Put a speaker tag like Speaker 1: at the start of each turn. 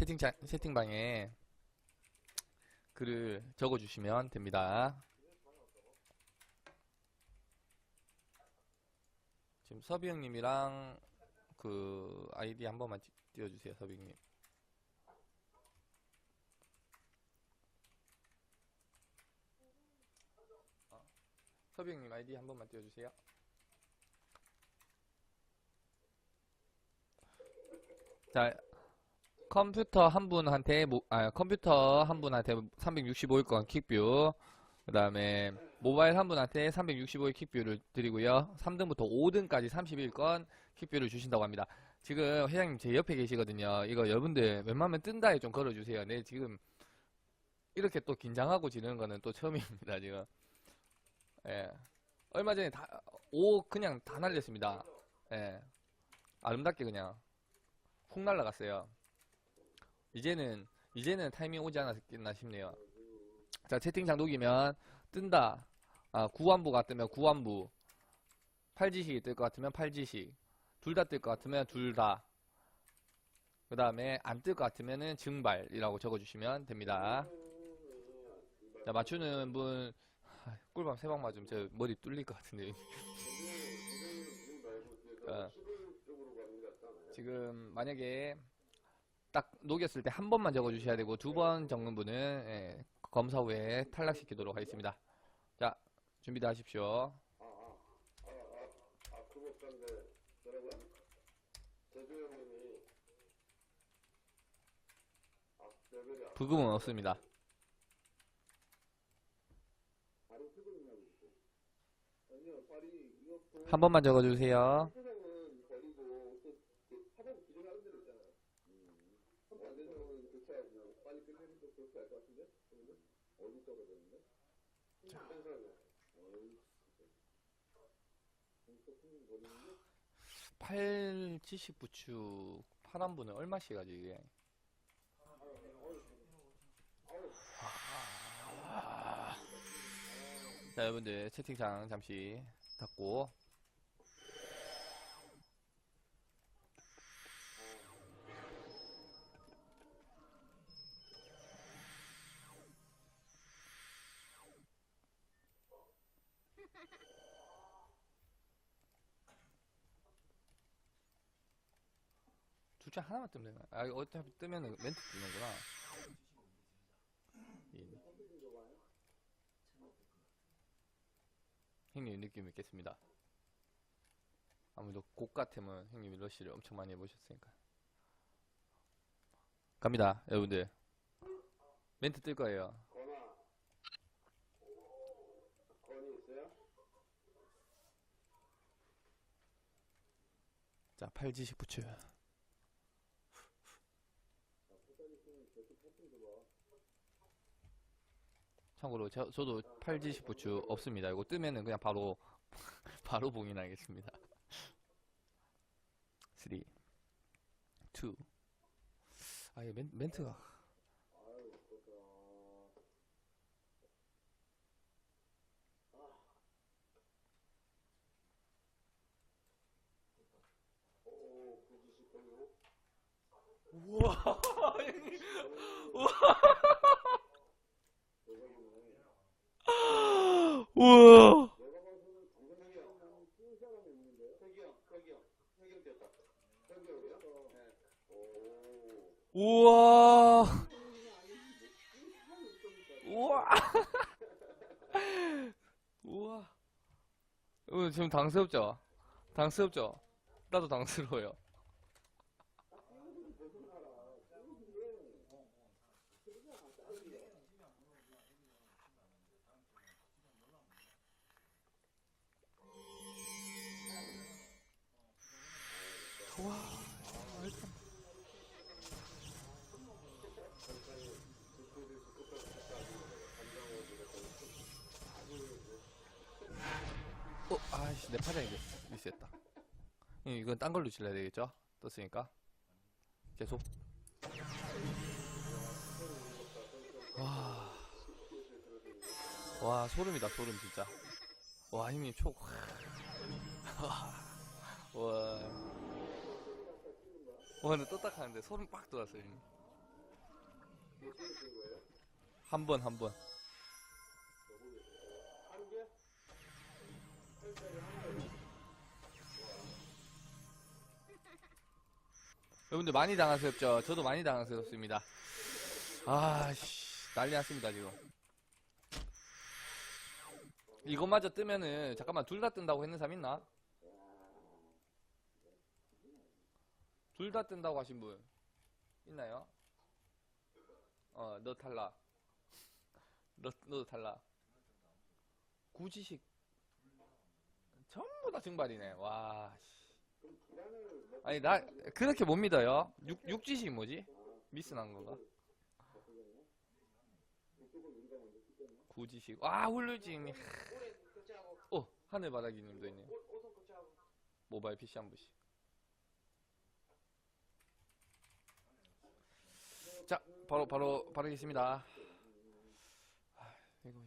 Speaker 1: 채팅창, 채팅방에 글을 적어주시면 됩니다. 지금 서비 형님이랑 그 아이디 한 번만 띄- 띄워주세요, 서비 형님. 어, 서비 형님 아이디 한 번만 띄워주세요. 자, 컴퓨터 한 분한테, 모- 아, 컴퓨터 한 분한테 365일권 킥뷰, 그 다음에 모바일 한 분한테 365일 킥뷰를 드리고요. 3등부터 5등까지 31건 킥뷰를 주신다고 합니다. 지금 회장님 제 옆에 계시거든요. 이거 여러분들 웬만하면 뜬다에 좀 걸어주세요. 네, 지금 이렇게 또 긴장하고 지는 거는 또 처음입니다, 지금. 예. 얼마 전에 다, 오, 그냥 다 날렸습니다. 예. 아름답게 그냥 훅 날라갔어요. 이제는 이제는 타이밍 오지 않았겠나 싶네요. 자 채팅창 녹이면 뜬다. 아 구완부가 뜨면 구완부. 팔지식이 뜰 것 같으면 팔지식. 둘 다 뜰 것 같으면 둘 다. 그 다음에 안 뜰 것 같으면은 증발이라고 적어주시면 됩니다. 자 맞추는 분 아, 꿀밤 세 방 맞으면 저 머리 뚫릴 것 같은데. 자, 지금 만약에 딱 녹였을 때 한 번만 적어주셔야 되고 두 번 적는 분은 예, 검사 후에 탈락시키도록 하겠습니다. 자 준비도 하십시오. 부금은 없습니다. 한 번만 적어주세요. 팔 지식 부추 파란 분은 얼마씩 하지 이게? 아. 자 여러분들 채팅창 잠시 닫고 둘중 하나만 뜨면 되나? 아 어차피 뜨면은 멘트 뜨는구나. 예. 형님 느낌 있겠습니다. 아무래도 곡 같으면 형님이 러쉬를 엄청 많이 해보셨으니까. 갑니다, 여러분들. 멘트 뜰 거예요. 자, 팔지식 부츠. 참고로 저, 저도 팔지식 부츠 없습니다. 이거 뜨면은 그냥 바로 바로 봉인하겠습니다. 3 2 아, 이 멘, 멘트가 우와. 형님 우와. 우와. 우와. 우와. 어, 지금 당스럽죠? 당스럽죠? 나도 당스러워요 내 파장이 됐-. 음, 이건 딴 걸로 질러야 되겠죠? 떴으니까. 계속. 와. 와, 소름이다, 소름, 진짜. 와, 형님, 촉. 와. 와. 와, 근데 떴다 하는데 소름 빡 돋았어요, 형님. 한 번, 한 번. 여러분들 많이 당황스럽죠? 저도 많이 당황스럽습니다. 아, 씨, 난리 났습니다, 지금. 이것마저 뜨면은, 잠깐만, 둘 다 뜬다고 했는 사람 있나? 둘 다 뜬다고 하신 분, 있나요? 어, 너 탈락. 너, 너도 탈락. 구지식. 전부 다 증발이네. 와, 씨. 아니, 나, 그렇게 못 믿어요. 육, 육지식 뭐지? 미스 난 건가? 구지식.
Speaker 2: 올해 교체하고
Speaker 1: 어, 하늘바라기님도 있네.
Speaker 2: 올- 오성 교체하고
Speaker 1: 모바일 PC 한 분씩. 자, 바로, 바로, 바르겠습니다. 아, 이거